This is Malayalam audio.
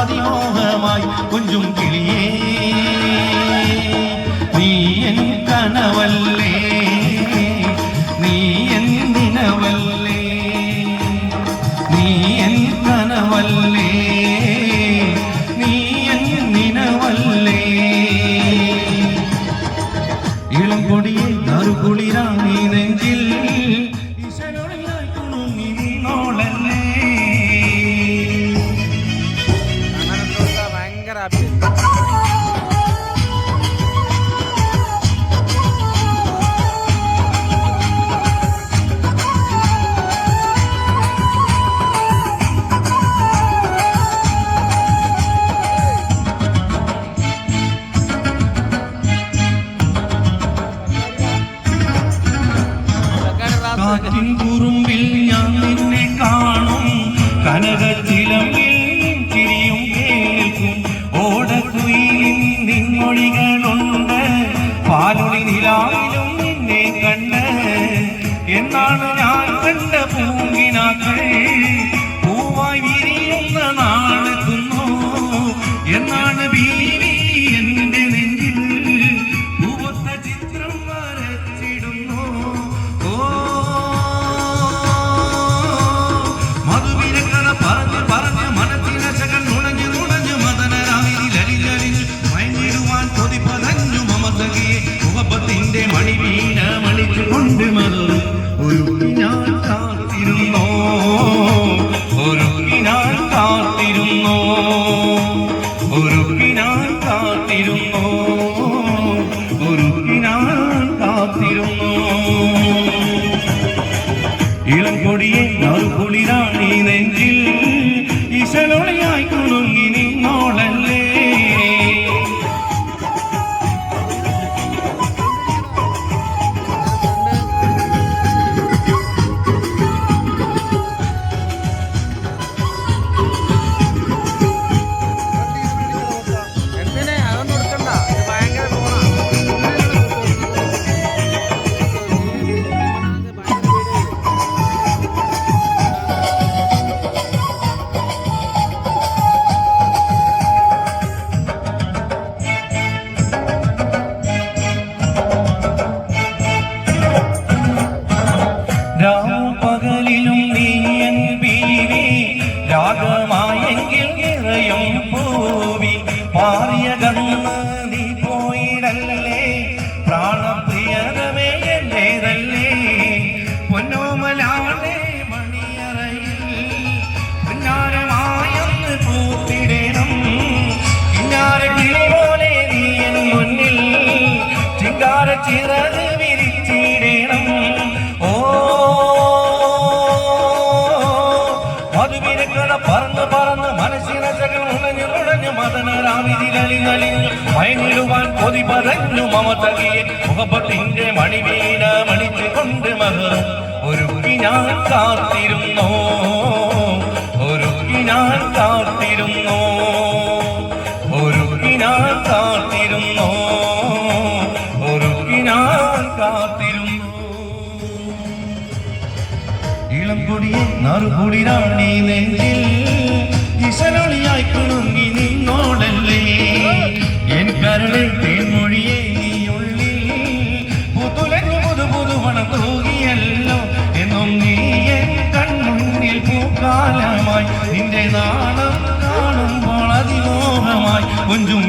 അതിമോഹമായി കാറ്റിൻ കുറുമ്പിൽ ഞാൻ നിന്നെ കാണും. കനകച്ചിലമ്പിൽ തിരിയും കേൾക്കും ഓടക്കുയിലിൻ നിൻമൊഴികളുണ്ട് പാലൊളി നിലാവിലും നിന്നെ കണ്ട്. എന്നാണ് കാത്തിരുന്നോ? ഒരു ഞാൻ കാത്തിരുന്നോ? ഒരു ഞാൻ കാത്തിരുന്നോ? ഒരു ഞാൻ കാത്തിരുന്നോ? ഇളം കൊടിയെ നറുകുളിരാണി നെഞ്ചിൽ കണ്ണ് നീ പോയിടല്ലേ? പ്രാണപ്രിയതമേ എന്നേതല്ലേ പൊന്നോമലാണേ മണിയറയിൽ പുന്നാരമായെന്ന് പൂത്തിടേണം. കിന്നാര കിളി പോലെ നീ എൻ മുന്നിൽ ചിങ്കാര ചിറക് വിരിച്ചിടേണം. ഓ മധുവിനെ കട പറന്ന് ഉണഞ്ഞു മദനരാവിതിലലിഞ്ഞലിഞ്ഞു മയങ്ങിടുവാൻ കൊതി പറഞ്ഞു മമതകിയെ. മുഖപ്പത്തിന്റെ മണിവീണ മണിച്ചു കൊണ്ട് മകറും ഒരു ഞാൻ കാത്തിരുന്നോ? ഒരു ഞാൻ കാത്തിരുന്നോ? ഒരു ഞാൻ കാത്തിരുന്നോ? ഒരു ഞാൻ കാത്തിരുന്നു? ഇളം കൊടിയെ നറുകുളിരാണി നെഞ്ചിൽ ഈശ്വരൊളിയായി കുണുങ്ങി. എൻ കരളെ തേൻമൊഴിയെ ഉള്ളിൽ. പുതുലഞ്ഞു പുതു പുതുവണം തൂകിയല്ലോ എന്നും നീയെ കൺമുന്നിൽ പൂക്കാലമായി. നിന്റെ നാണം കാണുമ്പോൾ അതിമോഹമായി. കുഞ്ചും